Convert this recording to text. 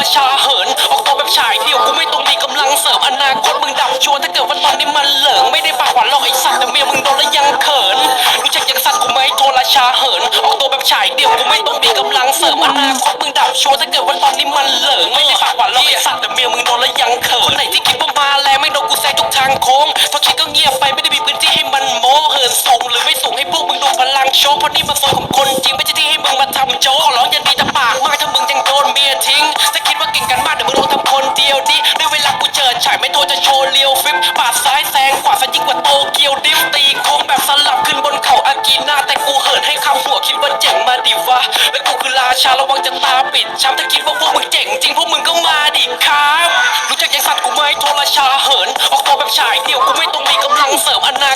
ราชาเหิน ออกตัวแบบฉายเดี่ยวกูไม่ต้องมีกำลังเสริมอนาคตมึงดับชัวร์ถ้าเกิดว่าตอนนี้มันเหลิงไม่ได้ปากหวานหรอกไอ้สัตว์แต่เมียมึงโดนแล้วยังเขินรู้จักอย่างสัตว์กูไหมโทรราชาเหิน ออกตัวแบบฉายเดี่ยวกูไม่ต้องมีกำลังเสริมอนาคตมึงดับชัวร์ถ้าเกิดว่าตอนนี้มันเหลิงไม่ได้ปากหวานหรอกไอ้สัตว์แต่เมียมึงโดนแล้วยังเขินคนไหนที่คิดว่ามาแรงไม่โดนกูแซงทุกทางโค้งเพอคิดก็เงียบไปไม่ได้มีพื้นที่ให้มันโม้เหินสูงหรือไม่สูงให้พวกมึงดูพลังโชว์เพราะนี่มันโซนของคนจริงไม่ใช่ที่ให้มึงมาทำโจ๊กขอร้องอย่าดีแต่ป ยวดิได้เวลากูเจอฉายไม่โทรจะโชว์เลียวฟิปปาดซ้ายแซงขวาซะยิ่งกว่าโตเกียวดิฟตีโค้งแบบสลับขึ้นบนเขาอากีนาแต่กูเหินให้คำหัวคิดว่าเจ๋งมาดิวะและกูคือราชาระวังจะตาปิดช้ำถ้าคิดว่าพวกมึงเจ๋งจริงพวกมึงก็มาดิครับ รู้จักยังสัตว์กูไหมโทรราชาเหินออกตัวแบบฉายเดี่ยวกูไม่ต้องมีกำลังเสริมอนา